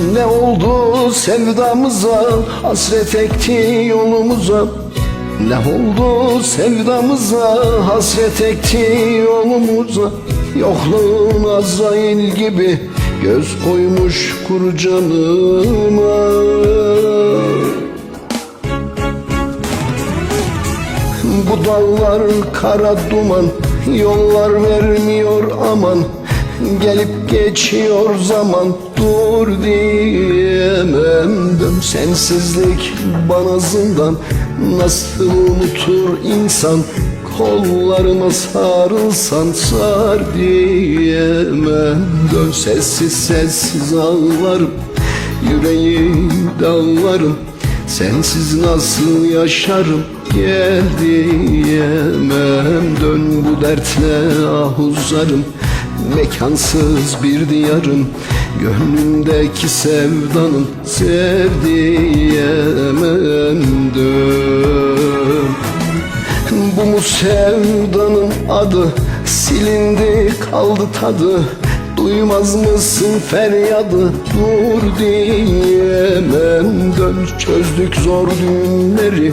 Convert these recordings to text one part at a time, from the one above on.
Ne oldu sevdamıza? Hasret ekti yolumuza. Ne oldu sevdamıza? Hasret ekti yolumuza. Yokluğun Azrail gibi Göz koymuş kuru canıma. Bu dağlar kara duman Yollar vermiyor aman Gelip geçiyor zaman Dur diyemem. Dön sensizlik bana zindan. Nasıl unutur insan Kollarıma sarılsan sar diyemem. Dön sessiz sessiz ağlarım Yüreğim dağlarım Sensiz nasıl yaşarım Gel diyemem. Dön bu dertle ahuzarım Mekansız bir diyarım Gönlümdeki sevdanın Sev diyemem Dön bu mu sevdanın adı? Silindi kaldı tadı. Duymaz mısın feryadı? Dur diyemem Dön çözdük zor düğümleri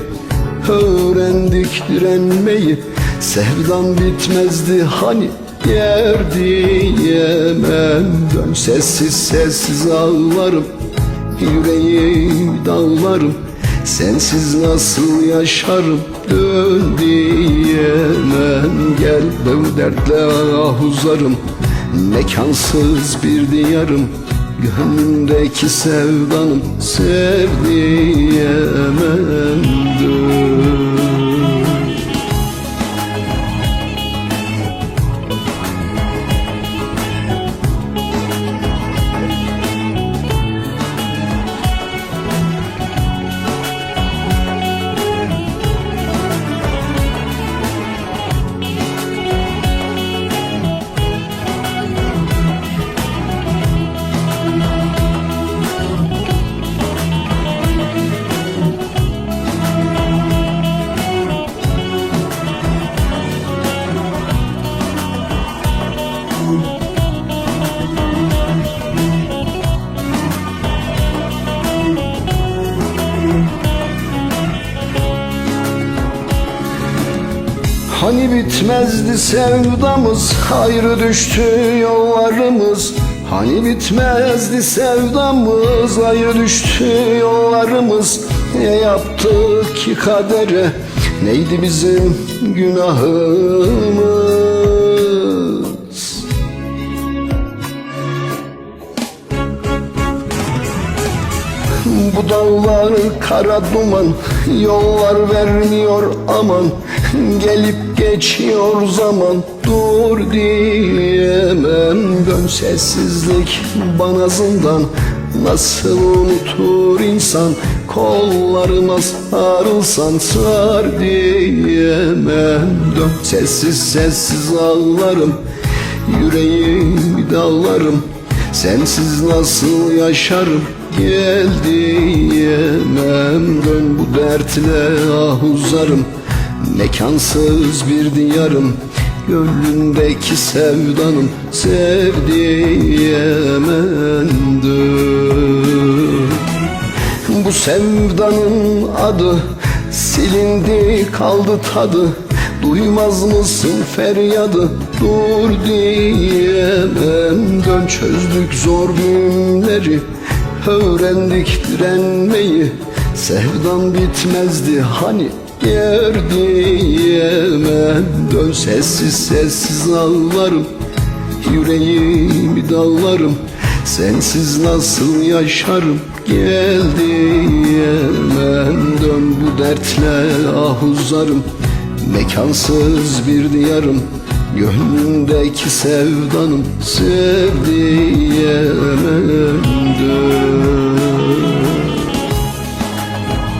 Öğrendik direnmeyi. Sevdan bitmezdi hani Yer diyemem. Dön sessiz sessiz ağlarım Yüreğim dağlarım Sensiz nasıl yaşarım Dön diyemem. Gel bu dertle ahuzarım Mekansız bir diyarım. Gönlümdeki sevdanım Sev Hani bitmezdi sevdamız Ayrı düştü yollarımız. Hani bitmezdi sevdamız Ayrı düştü yollarımız. Ne yaptık ki kadere? Neydi bizim günahımız? Bu dağlar kara duman Yollar vermiyor aman Gelip geçiyor zaman Dur diyemem. Dön sessizlik bana zindan. Nasıl unutur insan Kollarıma sarılsan sar diyemem. Dön sessiz sessiz ağlarım Yüreğim dağlarım Sensiz nasıl yaşarım Gel diyemem. Dön bu dertle ahuzarım Mekansız bir diyarım Gönlümdeki sevdanım Sev diyemem Dön bu sevdanın adı silindi kaldı tadı. Duymaz mısın feryadı? Dur diyemem Dön çözdük zor günleri öğrendik direnmeyi. Sevdan bitmezdi hani yer diyemem. Dön sessiz sessiz ağlarım Yüreğimi dağlarım Sensiz nasıl yaşarım Gel diyemem. Dön bu dertle ahuzarım Mekansız bir diyarım. Gönlümdeki sevdanım Sev diyemem. Dön